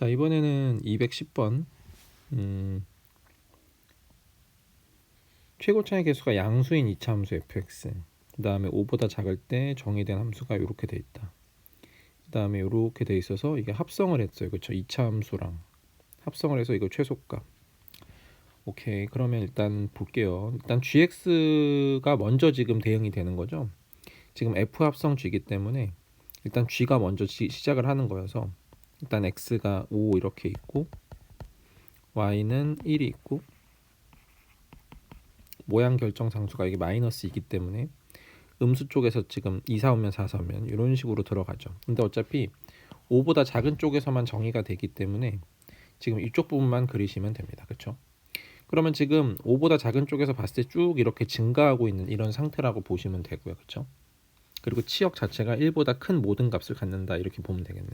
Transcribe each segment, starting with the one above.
자 이번에는 210번. 음, 최고 차이 개수가 양수인 이차 함수 fx 그 다음에 5보다 작을 때 정의된 함수가 이렇게 돼 있다. 그 다음에 이렇게 돼 있어서 이게 합성을 했어요. 그쵸? 이차 함수랑. 합성을 해서 이거 최소값. 오케이. 그러면 일단 볼게요. 일단 gx가 먼저 지금 대응이 되는 거죠? 지금 f 합성 g이기 때문에 일단 g가 먼저 시, 시작을 하는 거여서 일단 x가 5 이렇게 있고 y는 1이 있고 모양 결정 상수가 이게 마이너스이기 때문에 음수 쪽에서 지금 2, 4 오면 4, 4 오면 이런 식으로 들어가죠. 근데 어차피 5보다 작은 쪽에서만 정의가 되기 때문에 지금 이쪽 부분만 그리시면 됩니다. 그렇죠? 그러면 지금 5보다 작은 쪽에서 봤을 때 쭉 이렇게 증가하고 있는 이런 상태라고 보시면 되고요. 그렇죠? 그리고 치역 자체가 1보다 큰 모든 값을 갖는다 이렇게 보면 되겠네.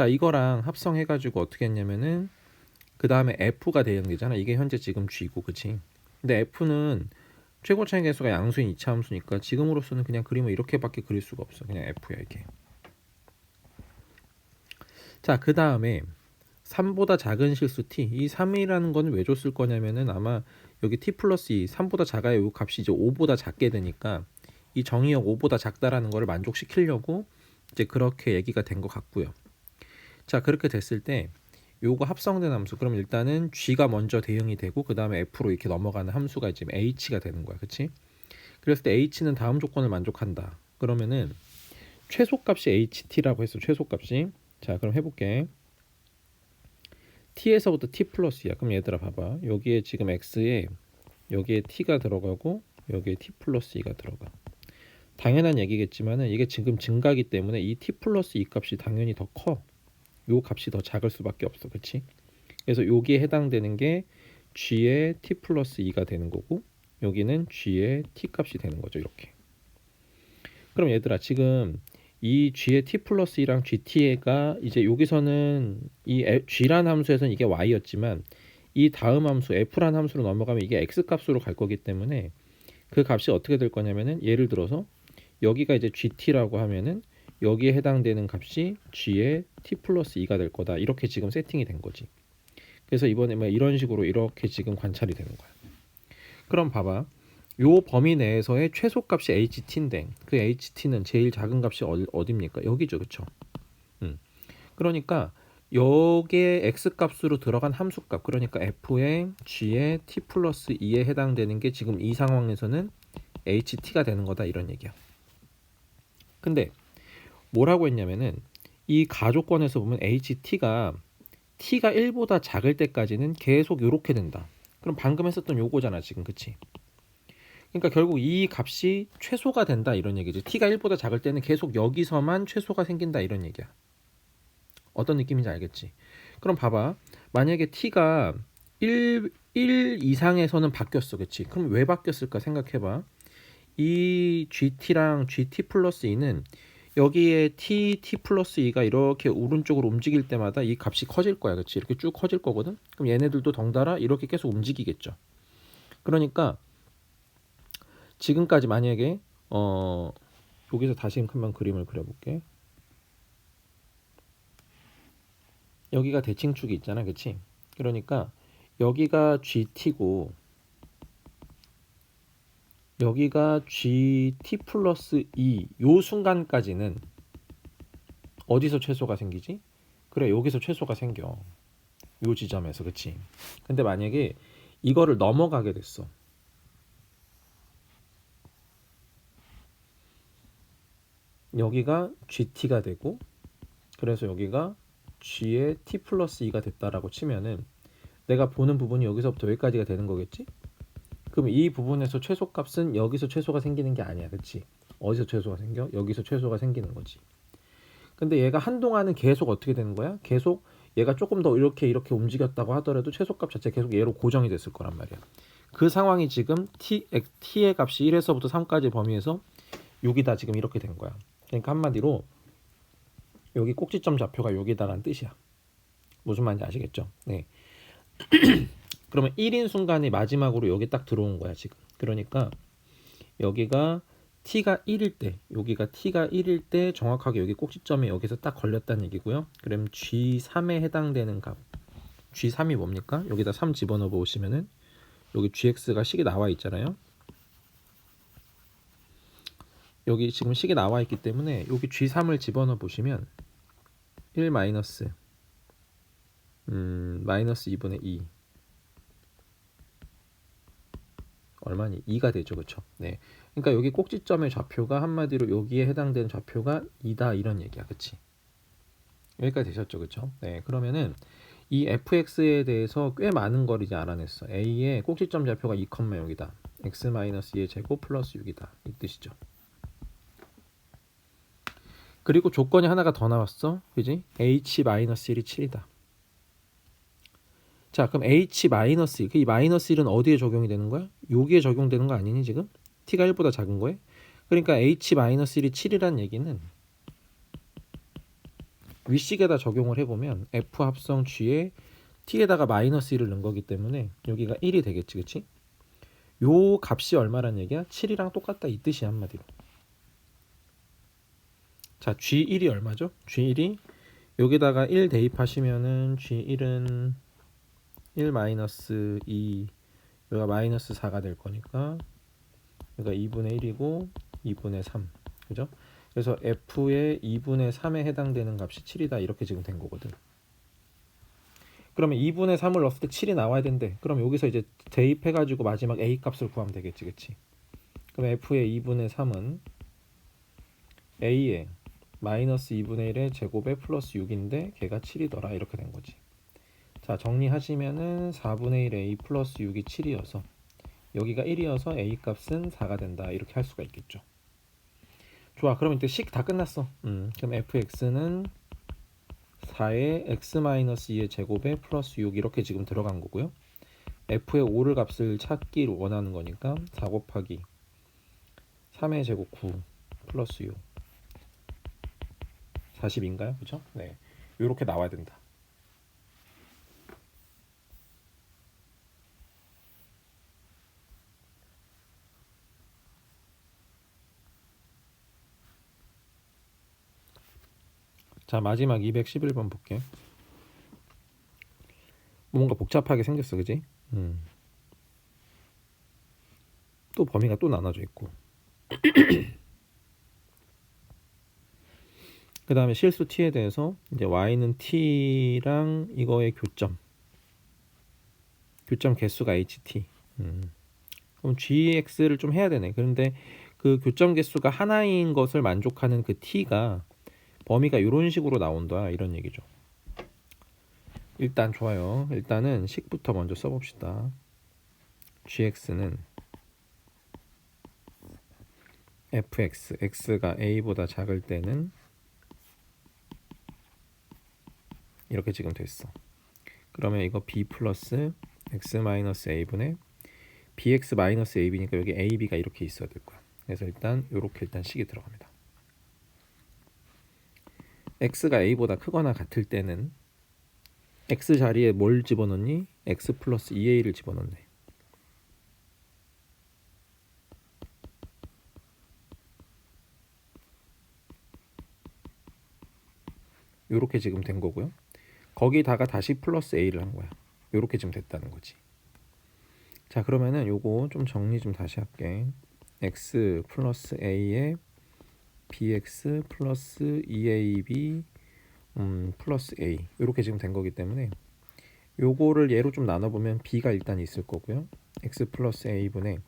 자 이거랑 합성해 가지고 어떻게 했냐면은 그 다음에 f가 대응되잖아. 이게 현재 지금 g고 그치? 근데 f는 최고 차이 개수가 양수인 이차 함수니까 지금으로서는 그냥 그림을 이렇게밖에 그릴 수가 없어. 그냥 f야 이게. 자 그 다음에 3보다 작은 실수 t. 이 3이라는 건 왜 줬을 거냐면은 아마 여기 t 플러스 2 3보다 작아야 이 값이 이제 5보다 작게 되니까 이 정의역 5보다 작다라는 거를 만족시키려고 이제 그렇게 얘기가 된 것 같고요 자 그렇게 됐을 때 요거 합성된 함수. 그럼 일단은 g가 먼저 대응이 되고 그 다음에 f로 이렇게 넘어가는 함수가 지금 h가 되는 거야. 그치? 그랬을 때 h는 다음 조건을 만족한다. 그러면은 최소값이 ht라고 했어 최소값이. 자 그럼 해볼게. T에서부터 t 플러스야. 그럼 얘들아 봐봐. 여기에 지금 x에 여기에 t가 들어가고 여기에 t 플러스 2가 들어가. 당연한 얘기겠지만은 이게 지금 증가기 때문에 이 t 플러스 2 값이 당연히 더커 요 값이 더 작을 수밖에 없어. 그치? 그래서 여기에 해당되는 게 g의 t 플러스 2가 되는 거고 여기는 g의 t 값이 되는 거죠. 이렇게. 그럼 얘들아 지금 이 g의 t 플러스 2랑 gt가 이제 여기서는 이 g란 함수에서는 이게 y였지만 이 다음 함수 f란 함수로 넘어가면 이게 x 값으로 갈 거기 때문에 그 값이 어떻게 될 거냐면은 예를 들어서 여기가 이제 gt라고 하면은 여기에 해당되는 값이 g의 t 플러스 2가 될 거다. 이렇게 지금 세팅이 된 거지. 그래서 이번에 뭐 이런 식으로 이렇게 지금 관찰이 되는 거야. 그럼 봐봐. 요 범위 내에서의 최소값이 ht인데 그 ht는 제일 작은 값이 어디입니까? 여기죠. 그쵸? 음. 그러니까 여기에 x 값으로 들어간 함수값 그러니까 f의 g의 t 플러스 2에 해당되는 게 지금 이 상황에서는 ht가 되는 거다 이런 얘기야. 근데 뭐라고 했냐면은 이 가족권에서 보면 HT가 T가 1보다 작을 때까지는 계속 이렇게 된다. 그럼 방금 했었던 요거잖아 지금 그치? 그러니까 결국 이 값이 최소가 된다 이런 얘기지. T가 1보다 작을 때는 계속 여기서만 최소가 생긴다 이런 얘기야. 어떤 느낌인지 알겠지? 그럼 봐봐. 만약에 T가 1, 1 이상에서는 바뀌었어. 그치? 그럼 왜 바뀌었을까 생각해봐. 이 GT랑 GT 플러스 2는 여기에 t, t 플러스 2가 이렇게 오른쪽으로 움직일 때마다 이 값이 커질 거야. 그렇지? 이렇게 쭉 커질 거거든. 그럼 얘네들도 덩달아 이렇게 계속 움직이겠죠. 그러니까 지금까지 만약에 어 여기서 다시 한번 그림을 그려볼게. 여기가 대칭축이 있잖아. 그렇지? 그러니까 여기가 GT고 여기가 gt 플러스 2 요 순간까지는 어디서 최소가 생기지? 그래 여기서 최소가 생겨 요 지점에서 그치 근데 만약에 이거를 넘어가게 됐어 여기가 gt가 되고 그래서 여기가 g의 t 플러스 2가 됐다라고 치면은 내가 보는 부분이 여기서부터 여기까지가 되는 거겠지? 그럼 이 부분에서 최소값은 여기서 최소가 생기는 게 아니야. 그치? 어디서 최소가 생겨? 여기서 최소가 생기는 거지. 근데 얘가 한동안은 계속 어떻게 되는 거야? 계속 얘가 조금 더 이렇게 이렇게 움직였다고 하더라도 최소값 자체 계속 얘로 고정이 됐을 거란 말이야. 그 상황이 지금 t, t의 값이 1에서부터 3까지 범위에서 6이다 지금 이렇게 된 거야. 그러니까 한마디로 여기 꼭지점 좌표가 여기다라는 뜻이야. 무슨 말인지 아시겠죠? 네. 그러면 1인 순간이 마지막으로 여기 딱 들어온 거야 지금. 그러니까 여기가 t가 1일 때 여기가 t가 1일 때 정확하게 여기 꼭지점이 여기서 딱 걸렸다는 얘기고요. 그럼 g3에 해당되는 값 g3이 뭡니까? 여기다 3 집어넣어 보시면은 여기 gx가 식이 나와 있잖아요. 여기 지금 식이 나와 있기 때문에 여기 g3을 집어넣어 보시면 1 마이너스 음, 마이너스 2분의 2 얼마니? 2가 되죠. 그렇죠? 네. 그러니까 여기 꼭지점의 좌표가 한마디로 여기에 해당되는 좌표가 2다 이런 얘기야. 그치 여기까지 되셨죠. 그렇죠? 네. 그러면은 이 fx에 대해서 꽤 많은 걸 이제 알아냈어. a의 꼭지점 좌표가 2,0이다. x-2의 제곱 플러스 6이다. 이 뜻이죠. 그리고 조건이 하나가 더 나왔어. 그지? h-1이 7이다. 자, 그럼 h-1, 그이 마이너스 1은 어디에 적용이 되는 거야? 여기에 적용되는 거 아니니 지금? t가 1보다 작은 거에? 그러니까 h-1이 7이란 얘기는 윗식에다 적용을 해보면 f 합성 g에 t에다가 마이너스 1을 넣은 거기 때문에 여기가 1이 되겠지, 그치? 요 값이 얼마란 얘기야? 7이랑 똑같다 이 뜻이 한마디로. 자, G1이 얼마죠? G1이 여기다가 1 대입하시면은 G1은 1 마이너스 2 여기가 마이너스 4가 될 거니까 여기가 2분의 1이고 2분의 3 그죠? 그래서 F의 2분의 3에 해당되는 값이 7이다. 이렇게 지금 된 거거든. 그러면 2분의 3을 넣었을 때 7이 나와야 된대. 그럼 여기서 이제 대입해 가지고 마지막 A 값을 구하면 되겠지 그치? 그럼 F의 2분의 3은 A의 마이너스 2분의 1의 제곱에 플러스 6인데 걔가 7이더라. 이렇게 된 거지 자 정리하시면은 4분의 1 a 플러스 6이 7이어서 여기가 1이어서 a 값은 4가 된다 이렇게 할 수가 있겠죠 좋아 그럼 이제 식다 끝났어 음, 그럼 fx는 4의 x-2의 제곱에 플러스 6 이렇게 지금 들어간 거고요 f의 5를 값을 찾기 원하는 거니까 4 곱하기 3의 제곱 9 플러스 6 40인가요? 그죠? 네. 이렇게 나와야 된다. 자 마지막 211번 볼게. 뭔가 복잡하게 생겼어, 그지? 음. 또 범위가 또 나눠져 있고. 그 다음에 실수 t에 대해서 이제 y는 t랑 이거의 교점 교점 개수가 ht 음. 그럼 gx를 좀 해야 되네 그런데 그 교점 개수가 하나인 것을 만족하는 그 t가 범위가 이런 식으로 나온다 이런 얘기죠 일단 좋아요 일단은 식부터 먼저 써봅시다 gx는 fx x가 a보다 작을 때는 이렇게 지금 됐어. 그러면 이거 b 플러스 x 마이너스 a분의 bx 마이너스 ab니까 여기 ab가 이렇게 있어야 될 거야. 그래서 일단 이렇게 일단 식이 들어갑니다. X가 a보다 크거나 같을 때는 x 자리에 뭘 집어넣니? x 플러스 2a를 집어넣네. 이렇게 지금 된 거고요. 거기다가 다시 플러스 a를 한 거야. 이렇게 지금 됐다는 거지. 자 그러면은 요거 좀 정리 좀 다시 할게. x 플러스 a에 bx 플러스 2ab 음, 플러스 a 이렇게 지금 된 거기 때문에 요거를 얘로 좀 나눠보면 b가 일단 있을 거고요. x 플러스 a분의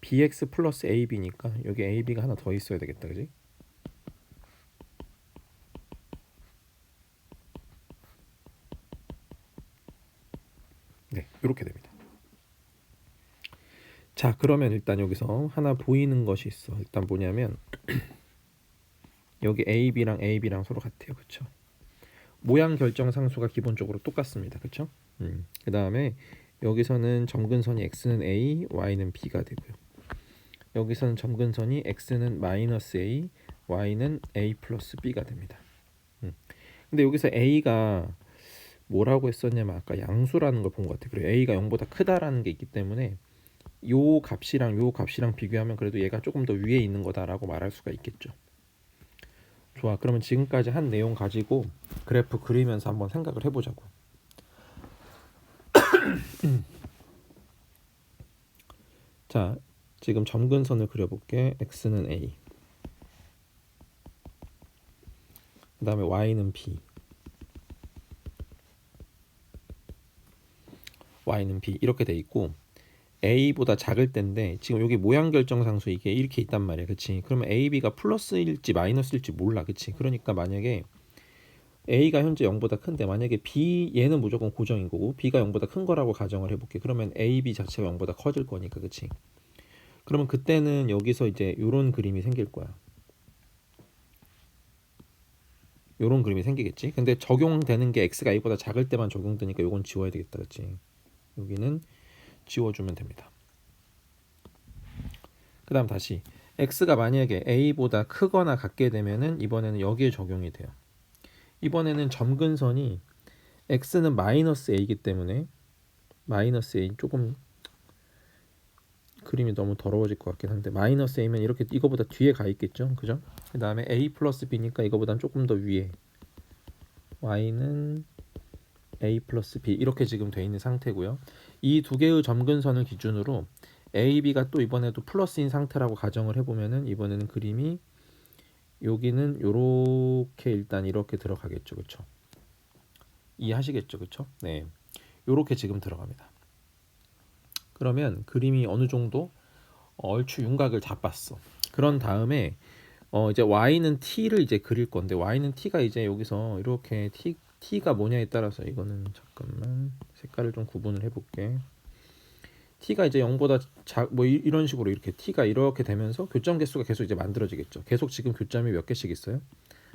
bx 플러스 ab니까 여기 ab가 하나 더 있어야 되겠다, 그지? 네, 이렇게 됩니다. 자, 그러면 일단 여기서 하나 보이는 것이 있어. 일단 뭐냐면 여기 A, B랑 A, B랑 서로 같아요. 그렇죠? 모양 결정 상수가 기본적으로 똑같습니다. 그렇죠? 음. 그다음에 여기서는 점근선이 x는 a, y는 b가 되고요. 여기서는 점근선이 x는 마이너스 a, y는 a 플러스 b가 됩니다. 음. 근데 여기서 a가 뭐라고 했었냐면 아까 양수라는 걸 본 것 같아요. 그리고 a가 0보다 크다라는 게 있기 때문에 요 값이랑 요 값이랑 비교하면 그래도 얘가 조금 더 위에 있는 거다라고 말할 수가 있겠죠. 좋아. 그러면 지금까지 한 내용 가지고 그래프 그리면서 한번 생각을 해보자고. 자, 지금 점근선을 그려볼게. x는 a. 그 다음에 y는 b. y는 b 이렇게 돼 있고 a보다 작을 때인데 지금 여기 모양 결정 상수 이게 이렇게 있단 말이야 그치? 그러면 a, b가 플러스일지 마이너스일지 몰라. 그치? 그러니까 만약에 a가 현재 0보다 큰데 만약에 b 얘는 무조건 고정인 거고 b가 0보다 큰 거라고 가정을 해 볼게. 그러면 a, b 자체가 0보다 커질 거니까. 그치? 그러면 그때는 여기서 이제 요런 그림이 생길 거야. 요런 그림이 생기겠지? 근데 적용되는 게 x가 a보다 작을 때만 적용되니까 요건 지워야 되겠다. 그치? 여기는 지워주면 됩니다. 그 다음 다시 x가 만약에 a보다 크거나 같게 되면은 이번에는 여기에 적용이 돼요. 이번에는 점근선이 x는 마이너스 a이기 때문에 마이너스 a 조금 그림이 너무 더러워질 것 같긴 한데 마이너스 a면 이렇게 이거보다 뒤에 가 있겠죠, 그죠? 그 다음에 a 플러스 b니까 이거보단 조금 더 위에 y는 a 플러스 b 이렇게 지금 돼 있는 상태고요. 이 두 개의 점근선을 기준으로 a, b가 또 이번에도 플러스인 상태라고 가정을 해보면은 이번에는 그림이 여기는 요렇게 일단 이렇게 들어가겠죠, 그렇죠? 이해하시겠죠, 그렇죠? 네, 요렇게 지금 들어갑니다. 그러면 그림이 어느 정도 얼추 윤곽을 잡았어. 그런 다음에 어 이제 y는 t를 이제 그릴 건데 y는 t가 이제 여기서 이렇게 t t가 뭐냐에 따라서 이거는 잠깐만 색깔을 좀 구분을 해볼게. t가 이제 0보다 작, 뭐 이런 식으로 이렇게 t가 이렇게 되면서 교점 개수가 계속 이제 만들어지겠죠. 계속 지금 교점이 몇 개씩 있어요?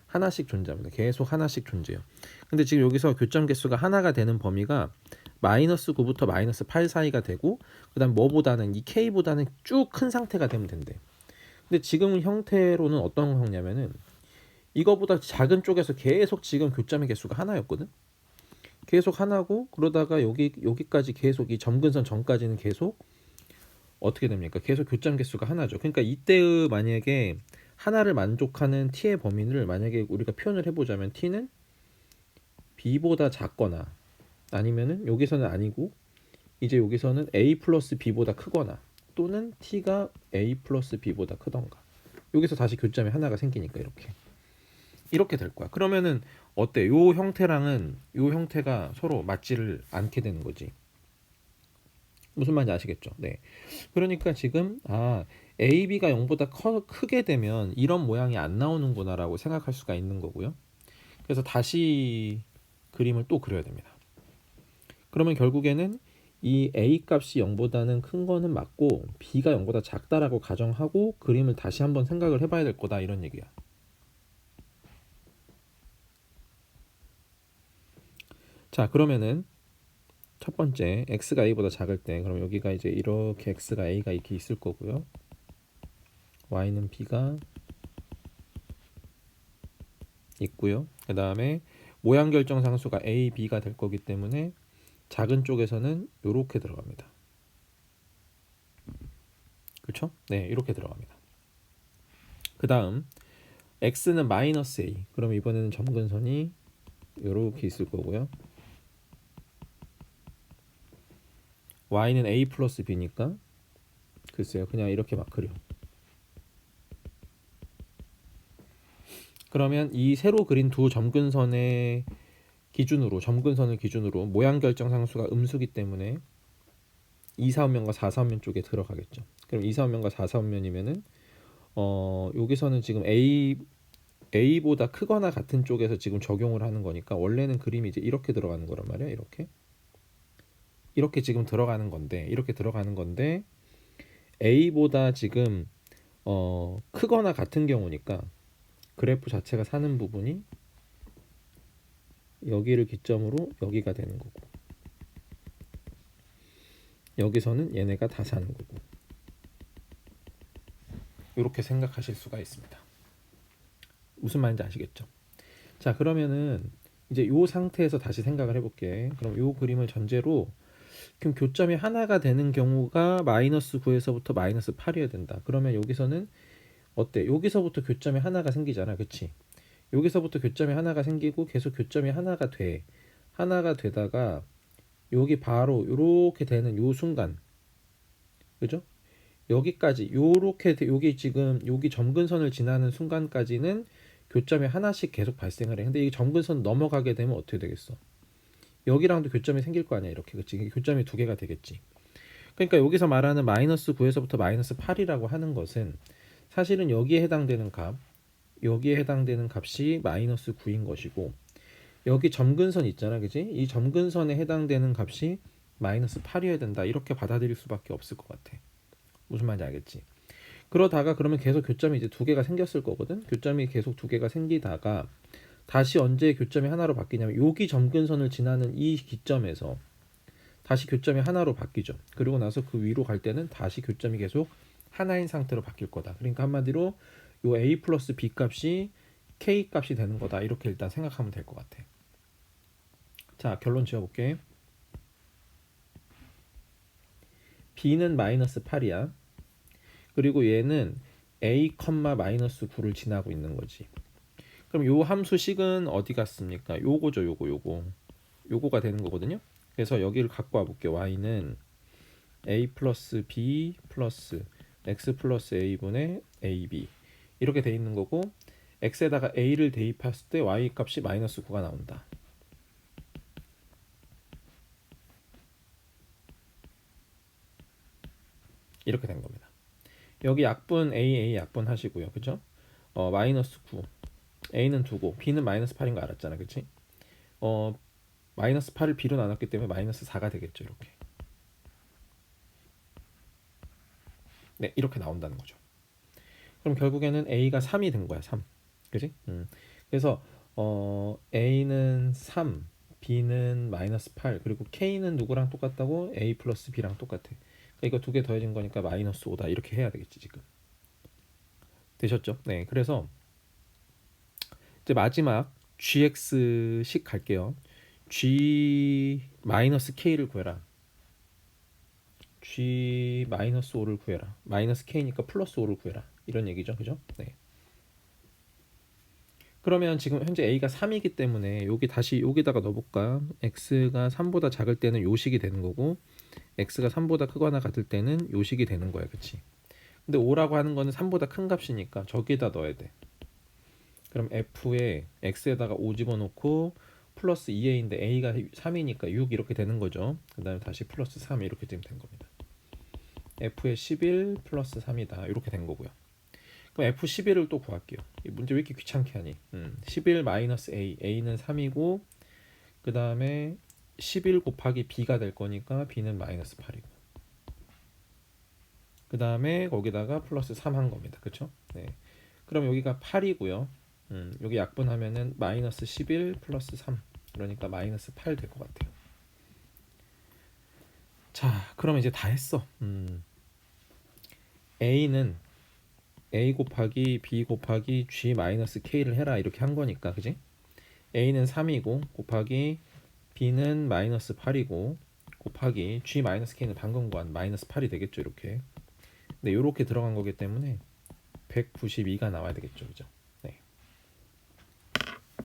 하나씩 존재합니다. 계속 하나씩 존재해요. 근데 지금 여기서 교점 개수가 하나가 되는 범위가 마이너스 9부터 마이너스 8 사이가 되고 그다음 뭐보다는 이 k보다는 쭉 큰 상태가 되면 된대. 근데 지금 형태로는 어떤 형냐면은 이거보다 작은 쪽에서 계속 지금 교점의 개수가 하나였거든. 계속 하나고 그러다가 여기 여기까지 계속 이 점근선 전까지는 계속 어떻게 됩니까? 계속 교점 개수가 하나죠. 그러니까 이때의 만약에 하나를 만족하는 t의 범위를 만약에 우리가 표현을 해보자면 t는 b보다 작거나 아니면은 여기서는 아니고 이제 여기서는 a 플러스 b보다 크거나 또는 t가 a 플러스 b보다 크던가 여기서 다시 교점이 하나가 생기니까 이렇게 이렇게 될 거야. 그러면은 어때? 요 형태랑은 요 형태가 서로 맞지를 않게 되는 거지. 무슨 말인지 아시겠죠? 네. 그러니까 지금 아 A, B가 0보다 커, 크게 되면 이런 모양이 안 나오는구나라고 생각할 수가 있는 거고요. 그래서 다시 그림을 또 그려야 됩니다. 그러면 결국에는 이 A 값이 0보다는 큰 거는 맞고 B가 0보다 작다라고 가정하고 그림을 다시 한번 생각을 해봐야 될 거다 이런 얘기야. 자 그러면은 첫 번째 x가 a보다 작을 때 그럼 여기가 이제 이렇게 x가 a가 이렇게 있을 거고요. y는 b가 있고요. 그 다음에 모양 결정 상수가 a, b가 될 거기 때문에 작은 쪽에서는 이렇게 들어갑니다. 그렇죠? 네 이렇게 들어갑니다. 그 다음 x는 마이너스 a. 그럼 이번에는 점근선이 이렇게 있을 거고요 y는 a 플러스 b니까 글쎄요 그냥 이렇게 막 그려. 그러면 이 새로 그린 두 점근선의 기준으로 점근선을 기준으로 모양 결정 상수가 음수기 때문에 2, 4원면과 4, 4원면 쪽에 들어가겠죠. 그럼 2, 4원면과 4, 4원면이면은 어 여기서는 지금 a a보다 크거나 같은 쪽에서 지금 적용을 하는 거니까 원래는 그림이 이제 이렇게 들어가는 거란 말이야 이렇게 이렇게 지금 들어가는 건데 이렇게 들어가는 건데 A보다 지금 어 크거나 같은 경우니까 그래프 자체가 사는 부분이 여기를 기점으로 여기가 되는 거고 여기서는 얘네가 다 사는 거고 이렇게 생각하실 수가 있습니다. 무슨 말인지 아시겠죠? 자 그러면은 이제 이 상태에서 다시 생각을 해볼게. 그럼 이 그림을 전제로 그럼 교점이 하나가 되는 경우가 마이너스 9에서부터 마이너스 8이어야 된다. 그러면 여기서는 어때? 여기서부터 교점이 하나가 생기잖아. 그치? 여기서부터 교점이 하나가 생기고 계속 교점이 하나가 돼. 하나가 되다가 여기 바로 요렇게 되는 요 순간 그죠? 여기까지 요렇게 돼- 여기 지금 여기 점근선을 지나는 순간까지는 교점이 하나씩 계속 발생을 해. 근데 이 점근선 넘어가게 되면 어떻게 되겠어? 여기랑도 교점이 생길 거 아니야 이렇게 그치? 교점이 두 개가 되겠지. 그러니까 여기서 말하는 마이너스 9에서부터 마이너스 8이라고 하는 것은 사실은 여기에 해당되는 값, 여기에 해당되는 값이 마이너스 9인 것이고 여기 점근선 있잖아, 그지? 이 점근선에 해당되는 값이 마이너스 8이어야 된다. 이렇게 받아들일 수밖에 없을 것 같아. 무슨 말인지 알겠지? 그러다가 그러면 계속 교점이 이제 두 개가 생겼을 거거든. 교점이 계속 두 개가 생기다가 다시 언제 교점이 하나로 바뀌냐면 여기 점근선을 지나는 이 기점에서 다시 교점이 하나로 바뀌죠. 그리고 나서 그 위로 갈 때는 다시 교점이 계속 하나인 상태로 바뀔 거다. 그러니까 한마디로 요 a 플러스 b 값이 k 값이 되는 거다. 이렇게 일단 생각하면 될 것 같아. 자 결론 지어볼게. b는 마이너스 8이야. 그리고 얘는 a, 마이너스 9를 지나고 있는 거지. 그럼 요 함수식은 어디 갔습니까? 요거죠, 요거, 요거. 요거가 되는 거거든요. 그래서 여기를 갖고 와 볼게요. y는 a 플러스 b 플러스 x 플러스 a분의 ab 이렇게 돼 있는 거고 x에다가 a를 대입했을 때 y 값이 마이너스 9가 나온다. 이렇게 된 겁니다. 여기 약분 a a 약분 하시고요. 그죠? 어, 마이너스 9 a는 두고 b는 마이너스 8인 거 알았잖아. 그치? 어, 마이너스 8을 b로 나눴기 때문에 마이너스 4가 되겠죠. 이렇게. 네, 이렇게 나온다는 거죠. 그럼 결국에는 a가 3이 된 거야. 3. 그지? 음. 그래서 어, a는 3, b는 마이너스 8, 그리고 k는 누구랑 똑같다고? a 플러스 b랑 똑같아. 그러니까 이거 두 개 더해진 거니까 마이너스 5다. 이렇게 해야 되겠지, 지금. 되셨죠? 네. 그래서 이제 마지막 gx식 갈게요. g 마이너스 k를 구해라. g 마이너스 5를 구해라. 마이너스 k니까 플러스 5를 구해라. 이런 얘기죠. 그죠? 네. 그러면 지금 현재 a가 3이기 때문에 여기 다시 여기다가 넣어볼까? x가 3보다 작을 때는 요식이 되는 거고 x가 3보다 크거나 같을 때는 요식이 되는 거야. 그치? 근데 5라고 하는 거는 3보다 큰 값이니까 저기다 넣어야 돼. 그럼 f에 x에다가 5 집어넣고 플러스 2a인데 a가 3이니까 6 이렇게 되는 거죠. 그 다음에 다시 플러스 3 이렇게 되면 된 겁니다. f에 11 플러스 3이다 이렇게 된 거고요. 그럼 f11을 또 구할게요. 이 문제 왜 이렇게 귀찮게 하니? 음, 11 마이너스 a, a는 3이고 그 다음에 11 곱하기 b가 될 거니까 b는 마이너스 8이고 그 다음에 거기다가 플러스 3 한 겁니다. 그쵸? 네. 그럼 여기가 8이고요. 음, 여기 약분 하면은 마이너스 11 플러스 3 그러니까 마이너스 8 될 것 같아요. 자, 그러면 이제 다 했어. 음. a는 a 곱하기 b 곱하기 g 마이너스 k를 해라 이렇게 한 거니까 그지? a는 3이고 곱하기 b는 마이너스 8이고 곱하기 g 마이너스 k는 방금 구한 마이너스 8이 되겠죠 이렇게 근데 이렇게 들어간 거기 때문에 192가 나와야 되겠죠 그죠?